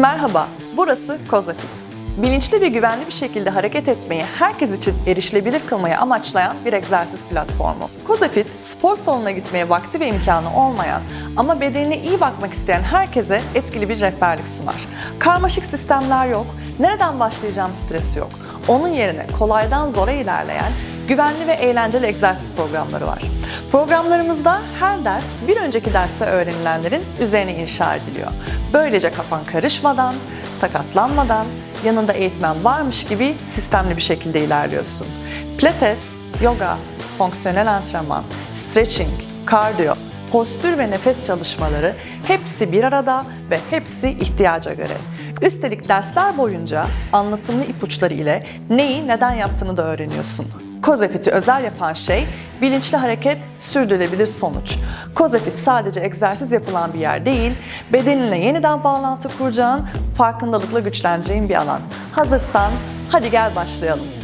Merhaba, burası Kozafit. Bilinçli ve güvenli bir şekilde hareket etmeyi herkes için erişilebilir kılmayı amaçlayan bir egzersiz platformu. Kozafit, spor salonuna gitmeye vakti ve imkanı olmayan ama bedenine iyi bakmak isteyen herkese etkili bir rehberlik sunar. Karmaşık sistemler yok, nereden başlayacağım stresi yok. Onun yerine kolaydan zora ilerleyen güvenli ve eğlenceli egzersiz programları var. Programlarımızda her ders bir önceki derste öğrenilenlerin üzerine inşa ediliyor. Böylece kafan karışmadan, sakatlanmadan, yanında eğitmen varmış gibi sistemli bir şekilde ilerliyorsun. Pilates, yoga, fonksiyonel antrenman, stretching, kardiyo, postür ve nefes çalışmaları hepsi bir arada ve hepsi ihtiyaca göre. Üstelik dersler boyunca anlatımlı ipuçları ile neyi neden yaptığını da öğreniyorsun. Kozefit'i özel yapan şey bilinçli hareket, sürdürülebilir sonuç. Kozefit sadece egzersiz yapılan bir yer değil, bedeninle yeniden bağlantı kuracağın, farkındalıkla güçleneceğin bir alan. Hazırsan hadi gel başlayalım.